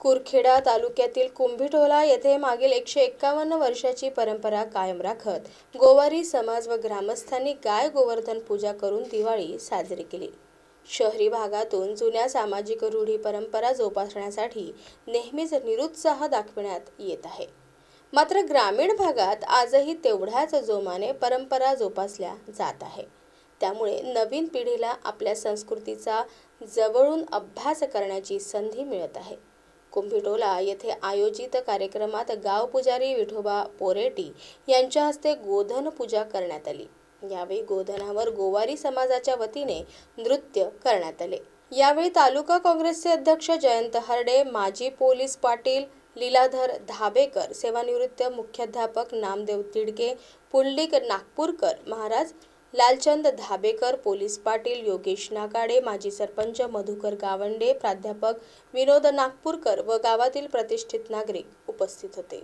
कुरखेडा तालुक्यातील कुंभीटोला येथे मागील एकशे एक्कावन्न वर्षाची परंपरा कायम राखत गोवारी समाज व ग्रामस्थांनी गाय गोवर्धन पूजा करून दिवाळी साजरी केली. शहरी भागातून जुन्या सामाजिक रूढी परंपरा जोपासण्यासाठी नेहमीच निरुत्साह दाखविण्यात येत आहे. मात्र ग्रामीण भागात आजही तेवढ्याच जोमाने परंपरा जोपासल्या जात आहे. त्यामुळे नवीन पिढीला आपल्या संस्कृतीचा जवळून अभ्यास करण्याची संधी मिळत आहे. कुंभिटोला येथे आयोजित कार्यक्रमात गाव पुजारी विठोबा पोरेटी यांच्या हस्ते गोधन पूजा करण्यात आली. यावेळी गोधनावर गोवारी समाजाच्या वतीने नृत्य करण्यात आले. यावेळी तालुका काँग्रेसचे अध्यक्ष जयंत हरडे माजी पोलीस पाटील लीलाधर धाबेकर सेवानिवृत्त मुख्याध्यापक नामदेव तिडके पुंडलिक नागपूरकर महाराज लालचंद धाबेकर पोलीस पाटील योगेश नागाडे माजी सरपंच मधुकर गावंडे प्राध्यापक विनोद नागपूरकर व गावातील प्रतिष्ठित नागरिक उपस्थित होते.